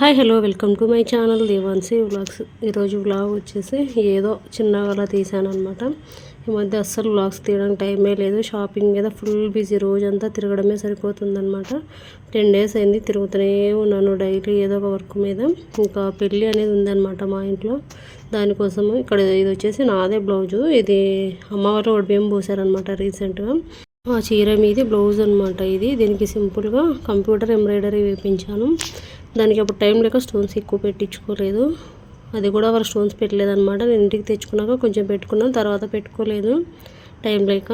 Hi hello welcome to my channel Devanshi vlogs. ఈరోజు vlog వచ్చేసి ఏదో చిన్నగా అలా తీసాను అనమాట ఈ మధ్య అస్సలు వ్లాగ్స్ తీయడానికి టైమే లేదు. షాపింగ్ మీద ఫుల్ బిజీ రోజంతా తిరగడమే సరిపోతుందన్నమాట. టెన్ డేస్ అయింది తిరుగుతూనే ఉన్నాను డైలీ ఏదో ఒక వర్క్ మీద. ఇంకా పెళ్ళి అనేది ఉందన్నమాట మా ఇంట్లో. దానికోసము ఇక్కడ ఇది వచ్చేసి నాదే బ్లౌజు. ఇది అమ్మవారు ఒడిబియ్యం పోసారనమాట రీసెంట్గా. ఆ చీర మీది బ్లౌజ్ అనమాట ఇది. దీనికి సింపుల్గా కంప్యూటర్ ఎంబ్రాయిడరీ వేపించాను. దానికి అప్పుడు టైం లేక స్టోన్స్ ఎక్కువ పెట్టించుకోలేదు. అది కూడా వారు స్టోన్స్ పెట్టలేదన్నమాట. నేను ఇంటికి తెచ్చుకున్నాక కొంచెం పెట్టుకున్నాను తర్వాత పెట్టుకోలేదు. టైం లేక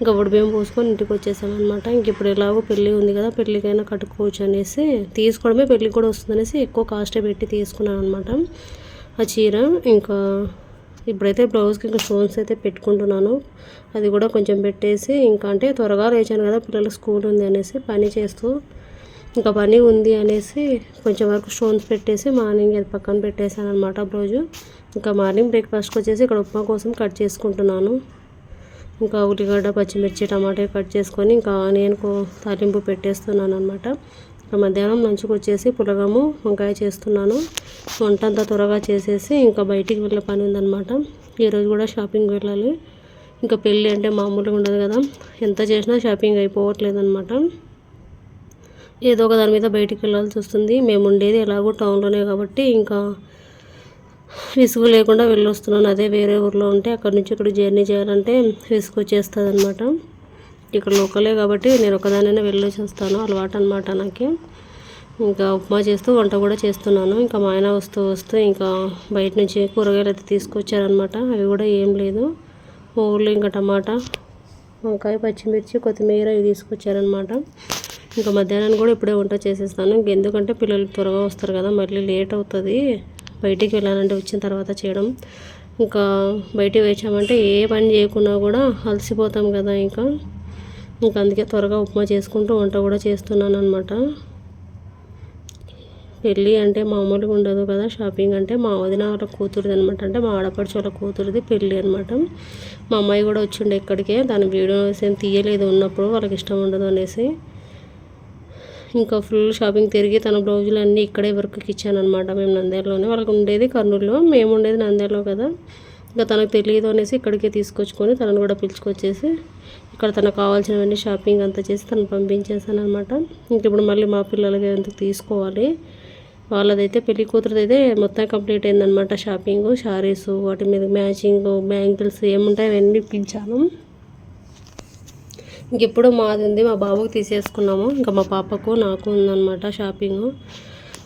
ఇంకా బియ్యం పోసుకొని ఇంటికి వచ్చేసామన్నమాట. ఇంక ఇప్పుడు ఎలాగో పెళ్ళి ఉంది కదా పెళ్ళికైనా కట్టుకోవచ్చు అనేసి తీసుకోవడమే పెళ్ళికి కూడా వస్తుందనేసి ఎక్కువ కాస్టే పెట్టి తీసుకున్నాను అనమాట ఆ చీర ఇంకా ఇప్పుడైతే బ్లౌజ్కి ఇంకా స్టోన్స్ అయితే పెట్టుకుంటున్నాను. అది కూడా కొంచెం పెట్టేసి ఇంకా అంటే త్వరగా లేచాను కదా పిల్లలు స్కూల్ ఉంది అనేసి పని చేస్తూ ఇంకా పని ఉంది అనేసి కొంచెం వరకు స్టోన్స్ పెట్టేసి మార్నింగ్ అది పక్కన పెట్టేశాను అనమాట బ్లౌజు. ఇంకా మార్నింగ్ బ్రేక్ఫాస్ట్కి వచ్చేసి ఇక్కడ ఉప్మా కోసం కట్ చేసుకుంటున్నాను. ఇంకా ఉల్లిగడ్డ పచ్చిమిర్చి టమాటా కట్ చేసుకొని ఇంకా ఆనియన్ తాలింపు పెట్టేస్తున్నాను అనమాట ఇంకా మధ్యాహ్నం లంచ్కి వచ్చేసి పులగము వంకాయ చేస్తున్నాను. వంట అంతా త్వరగా చేసేసి ఇంకా బయటికి వెళ్ళే పని ఉందన్నమాట. ఈరోజు కూడా షాపింగ్ వెళ్ళాలి. ఇంకా పెళ్ళి అంటే మామూలుగా ఉండదు కదా. ఎంత చేసినా షాపింగ్ అయిపోవట్లేదు అనమాట ఏదో ఒక దాని మీద బయటికి వెళ్ళాల్సి వస్తుంది. మేము ఉండేది ఎలాగో టౌన్లోనే కాబట్టి ఇంకా విసుగు లేకుండా వెళ్ళొస్తున్నాను. అదే వేరే ఊర్లో ఉంటే అక్కడి నుంచి ఇక్కడ జర్నీ చేయాలంటే విసుగు వచ్చేస్తుంది అనమాట ఇక్కడ లోకలే కాబట్టి నేను ఒకదానైనా వెళ్ళొచ్చేస్తాను. అలవాటు అనమాట నాకు. ఇంకా ఉప్మా చేస్తూ వంట కూడా చేస్తున్నాను. ఇంకా మా ఆయన వస్తూ వస్తూ ఇంకా బయట నుంచి కూరగాయలు అయితే తీసుకొచ్చారనమాట అవి కూడా ఏం లేదు. ఊళ్ళో ఇంకా టమాటా వంకాయ పచ్చిమిర్చి కొత్తిమీర ఇవి తీసుకొచ్చారనమాట ఇంకా మధ్యాహ్నం కూడా ఇప్పుడే వంట చేసేస్తాను. ఇంక ఎందుకంటే పిల్లలు త్వరగా వస్తారు కదా మళ్ళీ లేట్ అవుతుంది. బయటికి వెళ్ళాలంటే వచ్చిన తర్వాత చేయడం. ఇంకా బయటికి వేచామంటే ఏ పని చేయకున్నా కూడా అలసిపోతాం కదా ఇంకా. ఇంకా అందుకే త్వరగా ఉప్మా చేసుకుంటూ వంట కూడా చేస్తున్నాను అనమాట పెళ్ళి అంటే మామూలుగా ఉండదు కదా షాపింగ్ అంటే మా వదిన వాళ్ళ కూతురుది అనమాట అంటే మా ఆడపడిచి వాళ్ళ కూతురుది పెళ్ళి అనమాట మా అమ్మాయి కూడా వచ్చిండే ఇక్కడికే దాని వీడియో ఏం తీయలేదు ఉన్నప్పుడు వాళ్ళకి ఇష్టం ఉండదు అనేసి. ఇంకా ఫుల్ షాపింగ్ తిరిగి తన బ్లౌజులు అన్నీ ఇక్కడే వర్క్కి ఇచ్చాను అనమాట మేము నంద్యాలలోనే వాళ్ళకి ఉండేది కర్నూలులో మేము ఉండేది నంద్యాలలో కదా. ఇంకా తనకు తెలియదు అనేసి ఇక్కడికే తీసుకొచ్చుకొని తనను కూడా పిలుచుకొచ్చేసి ఇక్కడ తనకు కావాల్సినవన్నీ షాపింగ్ అంతా చేసి తను పంపించేసాను అనమాట ఇంక ఇప్పుడు మళ్ళీ మా పిల్లలకి ఎందుకు తీసుకోవాలి. వాళ్ళదైతే పెళ్ళి కూతురుదైతే మొత్తం కంప్లీట్ అయిందనమాట షాపింగ్ శారీస్ వాటి మీద మ్యాచింగ్ బ్యాంగిల్స్ ఏముంటాయి అవన్నీ ఇప్పించాను ఇంకెప్పుడు మాది ఉంది మా బాబుకి తీసేసుకున్నాము. ఇంకా మా పాపకు నాకు ఉందన్నమాట షాపింగ్.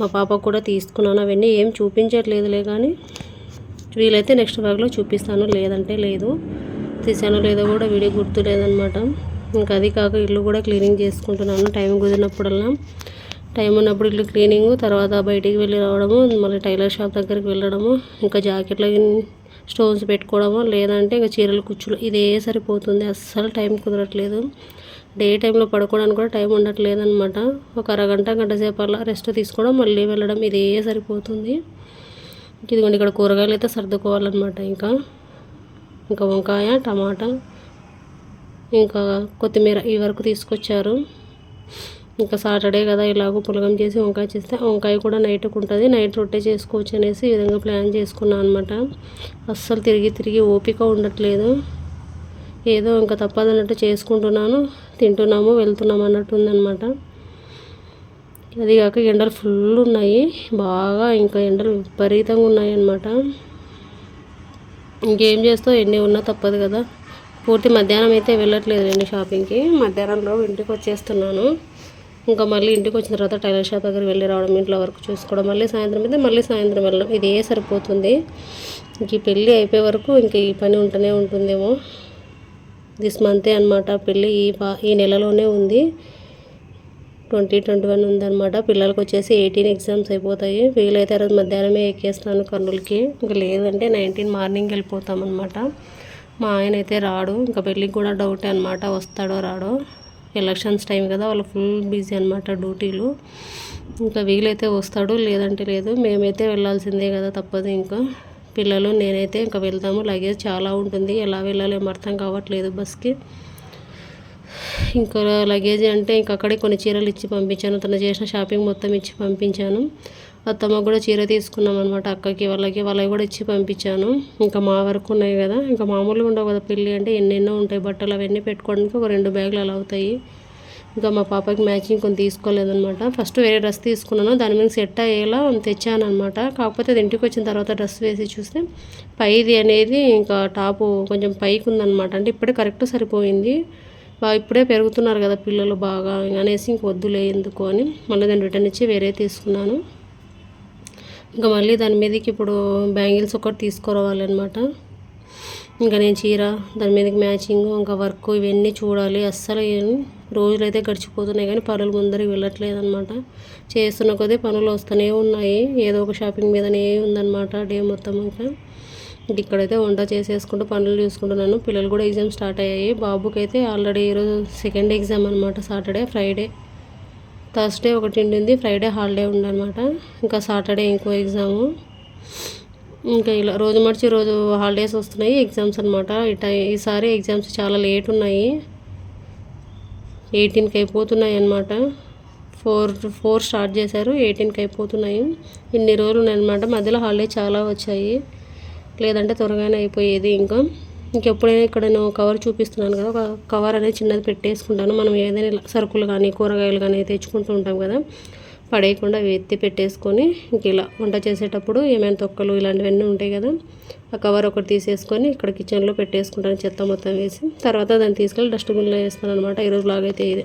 మా పాపకు కూడా తీసుకున్నాను. అవన్నీ ఏం చూపించట్లేదులే కానీ వీలైతే నెక్స్ట్ బ్యాగ్లో చూపిస్తాను. లేదంటే లేదు. తీసానో లేదో కూడా వీడియో గుర్తు లేదనమాట ఇంకా అది కాక ఇల్లు కూడా క్లీనింగ్ చేసుకుంటున్నాను. టైం కుదిరినప్పుడల్లా. టైం ఉన్నప్పుడు ఇల్లు క్లీనింగ్ తర్వాత బయటికి వెళ్ళి రావడము మళ్ళీ టైలర్ షాప్ దగ్గరికి వెళ్ళడము ఇంకా జాకెట్లో స్టోన్స్ పెట్టుకోవడము లేదంటే ఇంకా చీరలు కుచ్చులు ఇదే సరిపోతుంది. అస్సలు టైం కుదరట్లేదు. డే టైంలో పడుకోవడానికి కూడా టైం ఉండట్లేదు అనమాట ఒక అరగంట గంట సేపు అలా రెస్ట్ తీసుకోవడం మళ్ళీ వెళ్ళడం ఇదే సరిపోతుంది. ఇదిగోండి ఇక్కడ కూరగాయలు అయితే సర్దుకోవాలన్నమాట ఇంకా. ఇంకా వంకాయ టమాటా ఇంకా కొత్తిమీర ఈ వరకు తీసుకొచ్చారు. ఇంకా సాటర్డే కదా ఇలాగో పులగం చేసి వంకాయ చేస్తే వంకాయ కూడా నైట్కి ఉంటుంది. నైట్ రొట్టె చేసుకోవచ్చు అనేసి ఈ విధంగా ప్లాన్ చేసుకున్నాను అనమాట అస్సలు తిరిగి తిరిగి ఓపిక ఉండట్లేదు. ఏదో ఇంకా తప్పదన్నట్టు చేసుకుంటున్నాను. తింటున్నాము వెళ్తున్నాము అన్నట్టు ఉందన్నమాట. అది కాక ఎండలు ఫుల్ ఉన్నాయి. బాగా ఇంకా ఎండలు విపరీతంగా ఉన్నాయి అన్నమాట. ఇంకేం చేస్తావు? ఎన్ని ఉన్నా తప్పదు కదా. పూర్తి మధ్యాహ్నం అయితే వెళ్ళట్లేదు నేను షాపింగ్కి మధ్యాహ్నంలో ఇంటికి వచ్చేస్తున్నాను. ఇంకా మళ్ళీ ఇంటికి వచ్చిన తర్వాత టైలర్ షాప్ దగ్గర వెళ్ళి రావడం ఇంట్లో వరకు చూసుకోవడం మళ్ళీ సాయంత్రం అయితే మళ్ళీ సాయంత్రం వెళ్ళడం. ఇదే సరిపోతుంది? ఇంక ఈ పెళ్ళి అయిపోయే వరకు ఇంక ఈ పని ఉంటూనే ఉంటుందేమో. దిస్ మంతే అనమాట పెళ్ళి ఈ ఈ నెలలోనే ఉంది. ట్వంటీ ట్వంటీ వన్ ఉందన్నమాట. పిల్లలకి వచ్చేసి ఎయిటీన్ ఎగ్జామ్స్ అయిపోతాయి. వీలైతే రోజు మధ్యాహ్నమే ఎక్కేస్తాను కర్నూలుకి. ఇంకా లేదంటే నైన్టీన్ మార్నింగ్ వెళ్ళిపోతామన్నమాట. మా ఆయన అయితే రాడు. ఇంకా పెళ్ళికి కూడా డౌటే అనమాట వస్తాడో రాడో. ఎలక్షన్స్ టైం కదా వాళ్ళు ఫుల్ బిజీ అనమాట డ్యూటీలు. ఇంకా వీలైతే వస్తాడు లేదంటే లేదు. మేమైతే వెళ్ళాల్సిందే కదా తప్పదు ఇంకా. పిల్లలు నేనైతే ఇంకా వెళ్తాము. లగేజ్ చాలా ఉంటుంది. ఎలా వెళ్ళాలేమో అర్థం కావట్లేదు బస్కి. ఇంకా లగేజ్ అంటే ఇంక అక్కడే కొన్ని చీరలు ఇచ్చి పంపించాను. తను చేసిన షాపింగ్ మొత్తం ఇచ్చి పంపించాను. అత్తమ్మకు కూడా చీర తీసుకున్నాం అనమాట అక్కకి వాళ్ళకి వాళ్ళకి కూడా ఇచ్చి పంపించాను. ఇంకా మా వరకు ఉన్నాయి కదా. ఇంకా మామూలుగా ఉండవు కదా పెళ్ళి అంటే ఎన్నెన్నో ఉంటాయి. బట్టలు అవన్నీ పెట్టుకోవడానికి ఒక రెండు బ్యాగులు అలా అవుతాయి. ఇంకా మా పాపకి మ్యాచింగ్ కొన్ని తీసుకోలేదనమాట ఫస్ట్ వేరే డ్రెస్ తీసుకున్నాను. దాని మీద సెట్ అయ్యేలా తెచ్చాను అనమాట కాకపోతే అది ఇంటికి వచ్చిన తర్వాత డ్రెస్ వేసి చూస్తే పైది అనేది ఇంకా టాపు కొంచెం పైకి ఉందన్నమాట. అంటే ఇప్పుడే కరెక్ట్ సరిపోయింది. బాగా ఇప్పుడే పెరుగుతున్నారు కదా పిల్లలు బాగా. అనేసి ఇంక వద్దులే ఎందుకు అని మళ్ళీ దాన్ని రిటర్న్ ఇచ్చి వేరే తీసుకున్నాను. ఇంకా మళ్ళీ దాని మీదకి ఇప్పుడు బ్యాంగిల్స్ ఒకటి తీసుకురావాలన్నమాట. ఇంకా నేను చీర దాని మీదకి మ్యాచింగ్ ఇంకా వర్క్ ఇవన్నీ చూడాలి. అస్సలు రోజులైతే గడిచిపోతున్నాయి కానీ పనులు ముందరికి వెళ్ళట్లేదు అనమాట చేస్తున్న కొద్దీ పనులు వస్తూనే ఉన్నాయి. ఏదో ఒక షాపింగ్ మీదనే ఉందన్నమాట డే మొత్తం ఇంకా. ఇక్కడైతే వంట చేసేసుకుంటూ పనులు చూసుకుంటున్నాను. పిల్లలు కూడా ఎగ్జామ్ స్టార్ట్ అయ్యాయి. బాబుకి అయితే ఆల్రెడీ ఈరోజు సెకండ్ ఎగ్జామ్ అనమాట సాటర్డే ఫ్రైడే. థర్స్డే ఒకటి ఉండింది ఫ్రైడే హాలిడే ఉండనమాట ఇంకా సాటర్డే ఇంకో ఎగ్జాము. ఇంకా ఇలా రోజు మడిచి రోజు హాలిడేస్ వస్తున్నాయి ఎగ్జామ్స్ అనమాట ఇట ఈసారి ఎగ్జామ్స్ చాలా లేట్ ఉన్నాయి. ఎయిటీన్కి అయిపోతున్నాయి అనమాట ఫోర్ ఫోర్ స్టార్ట్ చేశారు ఎయిటీన్కి అయిపోతున్నాయి. ఇన్ని రోజులు ఉన్నాయన్నమాట. మధ్యలో హాలిడే చాలా వచ్చాయి. లేదంటే త్వరగానే అయిపోయేది ఇంకా. ఇంకెప్పుడైనా ఇక్కడ నేను కవర్ చూపిస్తున్నాను కదా ఒక కవర్ అనేది చిన్నది పెట్టేసుకుంటాను. మనం ఏదైనా సరుకులు కానీ కూరగాయలు కానీ తెచ్చుకుంటూ ఉంటాం కదా పడేయకుండా అవి ఎత్తి పెట్టేసుకొని ఇంక ఇలా వంట చేసేటప్పుడు ఏమైనా తొక్కలు ఇలాంటివన్నీ ఉంటాయి కదా ఆ కవర్ ఒకటి తీసేసుకొని ఇక్కడ కిచెన్లో పెట్టేసుకుంటాను చెత్త మొత్తం వేసి. తర్వాత దాన్ని తీసుకెళ్ళి డస్ట్బిన్లో వేస్తాను అనమాట ఈరోజు లాగైతే ఇదే.